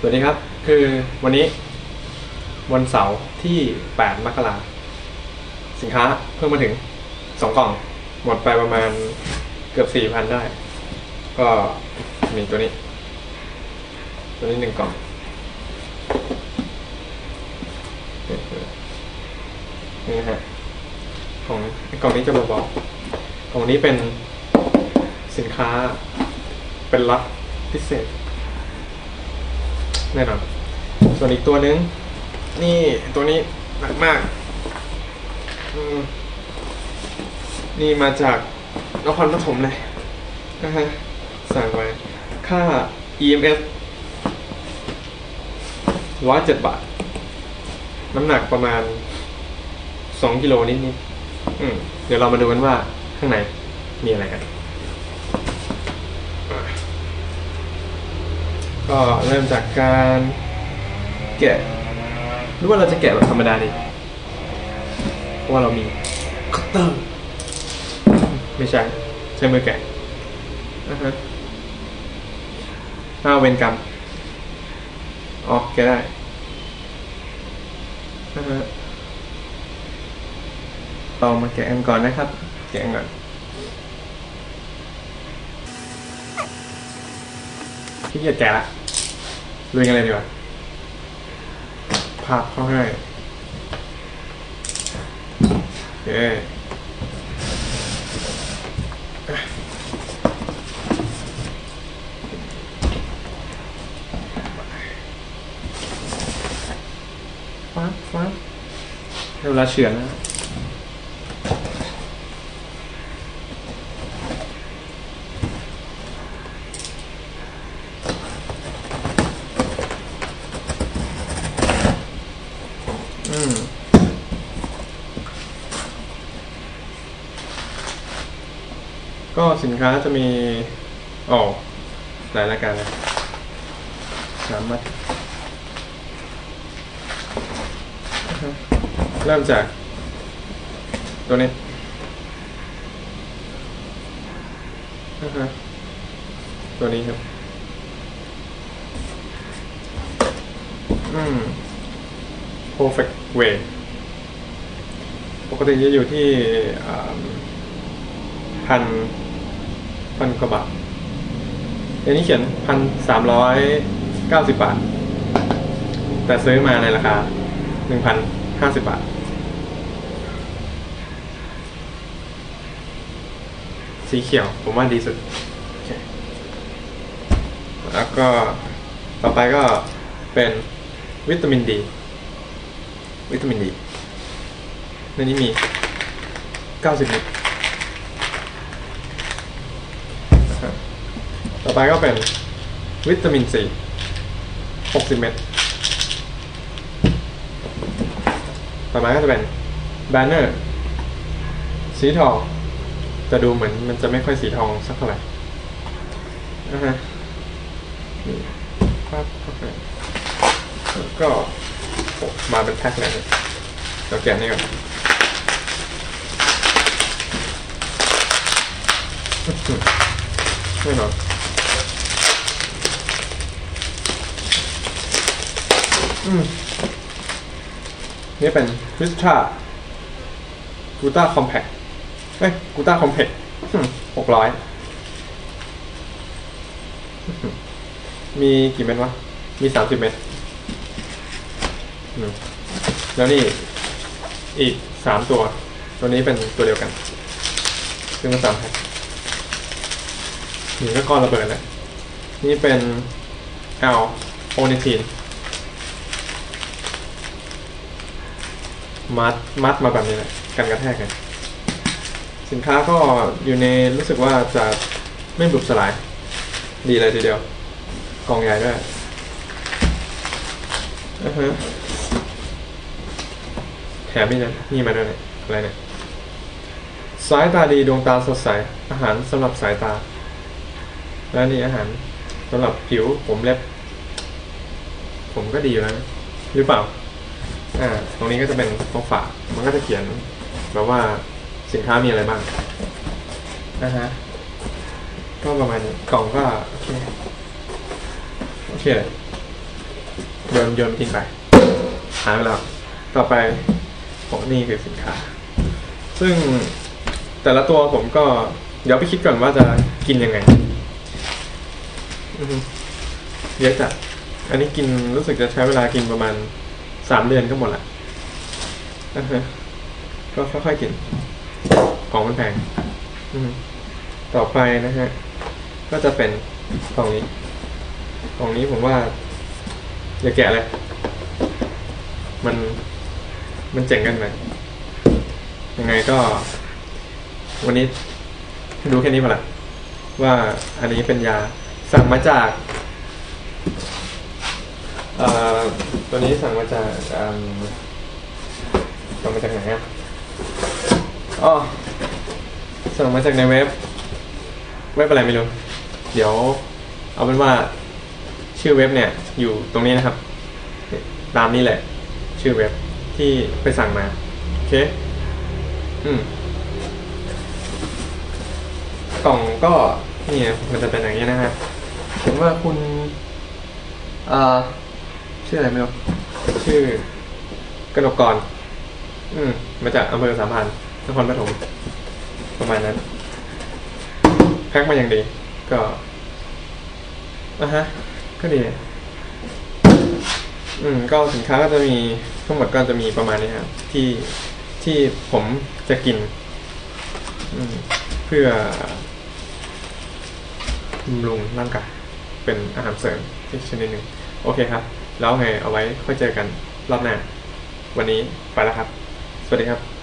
สวัสดีครับ คือวันนี้ วันเสาร์ที่ 8 มกราสินค้าเพิ่มมาถึง 2 กล่อง หมดไปประมาณเกือบ 4,000 ได้ ก็มีตัวนี้ ตัวนี้หนึ่งกล่อง นี่ฮะ ของกล่องนี้จะเบาๆกล่องนี้เป็นสินค้าเป็นล็อตพิเศษ แน่นอน ส่วนอีกตัวนึง นี่ตัวนี้หนักมาก นี่มาจากนครปฐมเลยนะฮะสั่งไว้ ค่า EMS ร้อยเจ็ดบาท น้ำหนักประมาณสองกิโลนิดๆอืมเดี๋ยวเรามาดูกันว่าข้างในมีอะไรกัน ก็เริ่มจากการแกะหรือว่าเราจะแกะแบบธรรมดาดีเพราะว่าเรามีคัตเตอร์ไม่ใช่ใช้มือแกะนะฮะห้าเวนกรรมอ๋อแกะได้นะฮะเรามาแกะกันก่อนนะครับ แกะกันก่อน ขี้เกียจแกะละลุยกันเลยดีกว่าภาพเข้าให้โอเคฟ้าฟ้าเวลาเฉือนนะ อืม ก็สินค้าจะมีอ๋อหลายรายการเลยสามมาฮะเริ่มจาก ตัวนี้ตัวนี้ครับอืม perfect way ปกติจะอยู่ที่พัน พันกว่าบาทอันนี้เขียนพันสามร้อยเก้าสิบบาท แต่ซื้อมาในราคาหนึ่งพันห้าสิบบาท สีเขียวผมว่าดีสุด แล้วก็ต่อไปก็เป็นวิตามินดี วิตามินดีในนี้มี 90มิลนะครับต่อ ไปก็เป็นวิตามินซี60 เม็ด ต่อมาก็จะเป็นแบนเนอร์สีทอง จะดูเหมือนมันจะไม่ค่อยสีทองสักเท่าไหร่นะฮะนี่ปั๊บเข้าไปแล้วก็มาเป็นแพ็คเลยเนี่ยเราแกะนี่ก่อนแน่นอนอื นี่เป็นวิสตรากูต้าคอมแพคเอ้ยกูต้าคอมเพคหกร้อยมีกี่เม็ดวะ มีสามสิบเม็ดแล้วนี่ อีกสามตัว ตัวนี้เป็นตัวเดียวกัน ซึ่งมันสามแพ็คนี่ก็ก้อนระเบิดเลย นี่เป็นแอลโอนิทีน มัดมัดมาแบบนี้แหละกันกระแทกกันสินค้าก็อยู่ในรู้สึกว่าจะไม่บุบสลาย ดีเลยทีเดียว กองใหญ่ด้วยอือฮะแถมนี่นะนี่มาด้วยเนี่ยอะไรเนี่ยสายตาดีดวงตาสดใส อาหารสำหรับสายตา และนี่อาหารสำหรับผิวผมเล็บ ผมก็ดีอยู่แล้วหรือเปล่า อ่าตรงนี้ก็จะเป็นของฝากมันก็จะเขียนแบบว่าสินค้ามีอะไรบ้างนะฮะก็ประมาณนี้กล่องก็โอเคโอเคเลยโยนโยนทิ้งไปหายไปแล้วต่อไปของนี่คือสินค้า ซึ่งแต่ละตัวผมก็เดี๋ยวไปคิดก่อนว่าจะกินยังไงอือฮึเยอะจัดอันนี้กินรู้สึกจะใช้เวลากินประมาณ สามเดือนก็หมดละอ่าฮะก็ค่อยๆกิน ของมันแพงต่อไปนะฮะ ก็จะเป็นกล่องนี้กล่องนี้ผมว่า อย่าแกะเลย มันมันเจ๋งกันไหมยังไงก็ วันนี้ดูแค่นี้พอละว่าอันนี้เป็นยาสั่งมาจาก ตัวนี้สั่งมาจากอืมสั่งมาจากไหนอะอ๋อสั่งมาจากในเว็บ เว็บอะไรไม่รู้ เดี๋ยวเอาเป็นว่าชื่อเว็บเนี่ยอยู่ตรงนี้นะครับ ตามนี้แหละ ชื่อเว็บที่ไปสั่งมา โอเค อืม กล่องก็นี่มันจะเป็นอย่างนี้นะฮะเห็นว่าคุณเอ่อ ชื่ออะไรไม่รู้ชื่อกนกกร อืม มาจากอำเภอสามพันนครปฐมประมาณนั้นแพ็คมาอย่างดี ก็อะฮะ ก็ดี อืม ก็สินค้าก็จะมีทั้งหมดก็จะมีประมาณนี้ครับที่ที่ผมจะกิน อืม เพื่อบำรุงร่างกายเป็นอาหารเสริมอีกชนิดหนึ่ง โอเคครับ แล้วไงเอาไว้ค่อยเจอกันรอบหน้า วันนี้ไปแล้วครับ สวัสดีครับ